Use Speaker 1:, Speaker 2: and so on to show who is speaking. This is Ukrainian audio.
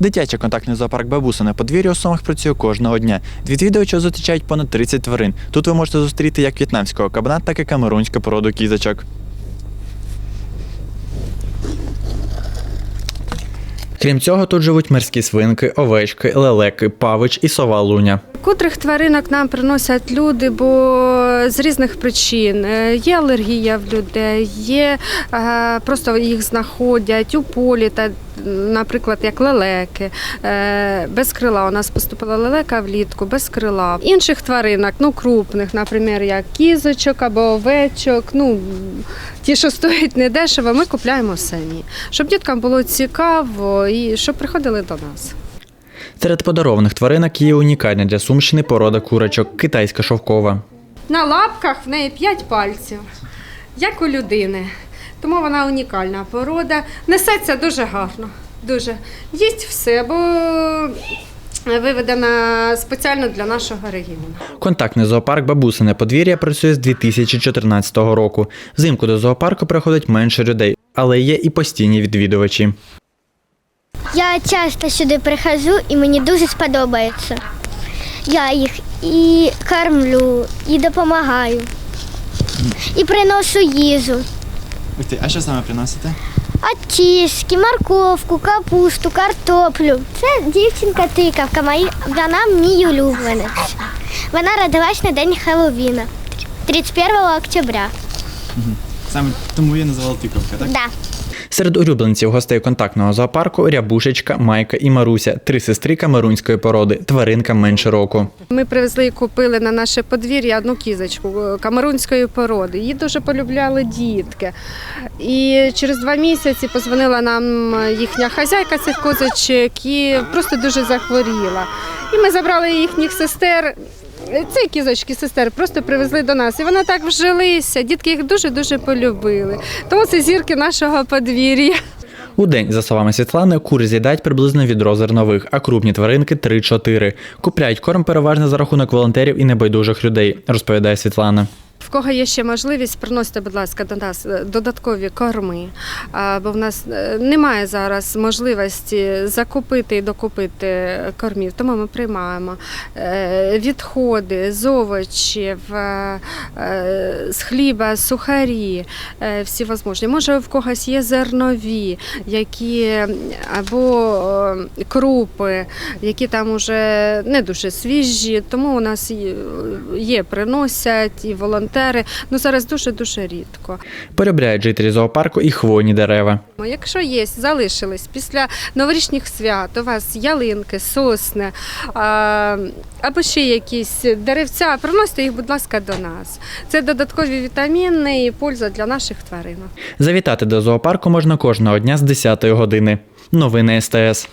Speaker 1: Дитячий контактний зоопарк бабуса на подвір'ї у Сумах працює кожного дня. Відвідувачів зустрічають понад 30 тварин. Тут ви можете зустріти як в'єтнамського кабана, так і камерунську породу кізочок. Крім цього, тут живуть морські свинки, овечки, лелеки, павич і сова луня.
Speaker 2: Котрих тваринок нам приносять люди, бо з різних причин Е, є алергія в людей, є е, просто їх знаходять у полі, та, наприклад, як лелеки. Е, Без крила у нас поступила лелека влітку, без крила. Інших тваринок, ну крупних, наприклад, як кізочок або овечок. Ну ті, що стоять недешево, ми купляємо самі, щоб діткам було цікаво і щоб приходили до нас.
Speaker 1: Серед подарованих тваринок є унікальна для Сумщини порода курочок китайська шовкова.
Speaker 2: На лапках в неї 5 пальців, як у людини. Тому вона унікальна порода. Несеться дуже гарно. Дуже. Їсть все, бо виведена спеціально для нашого регіону.
Speaker 1: Контактний зоопарк Бабусине подвір'я працює з 2014 року. Взимку до зоопарку приходить менше людей, але є і постійні відвідувачі.
Speaker 3: Я часто сюди приходжу і мені дуже сподобається. Я їх і кормлю, і допомагаю, і приношу їжу.
Speaker 1: А що саме приносите?
Speaker 3: Очистки, морковку, капусту, картоплю. Це дівчинка тикавка, мої- вона мій улюбленець. Вона родилась на день Хеллоуіна, 31 октября.
Speaker 1: Саме тому її називала тиковка, так?
Speaker 3: Да.
Speaker 1: Серед улюбленців гостей контактного зоопарку Рябушечка, Майка і Маруся, три сестри камерунської породи, тваринка менше року.
Speaker 2: Ми привезли і купили на наше подвір'я одну кізочку е, камерунської породи. Її дуже полюбляли дітки. І через два місяці позвонила нам їхня хазяйка цих козочок і просто дуже захворіла. І ми забрали їхніх сестер. Ці кізочки сестер просто привезли до нас, і вони так вжилися. Дітки їх дуже дуже полюбили. Тому це зірки нашого подвір'я.
Speaker 1: У день, за словами Світлани, кури з'їдають приблизно відро зернових, а крупні тваринки 3-4. Купляють корм переважно за рахунок волонтерів і небайдужих людей, розповідає Світлана.
Speaker 2: В кого є ще можливість, приносите, будь ласка, до нас е, додаткові корми, бо в нас е, немає зараз можливості закупити і докупити кормів, тому ми приймаємо е, відходи з овочів, з хліба, сухарі, всі возможні. Може, в когось є зернові, які або крупи, які там уже не дуже свіжі, тому у нас є, приносять і волонтери. Ну зараз дуже дуже рідко.
Speaker 1: Полюбляють жителі зоопарку і хвойні дерева.
Speaker 2: Якщо є, залишились після новорічних свят, у вас ялинки, сосни або ще якісь деревця, приносите їх, будь ласка, до нас. Це додаткові вітаміни і польза для наших тваринок.
Speaker 1: Завітати до зоопарку можна кожного дня з 10-ї години. Новини СТС.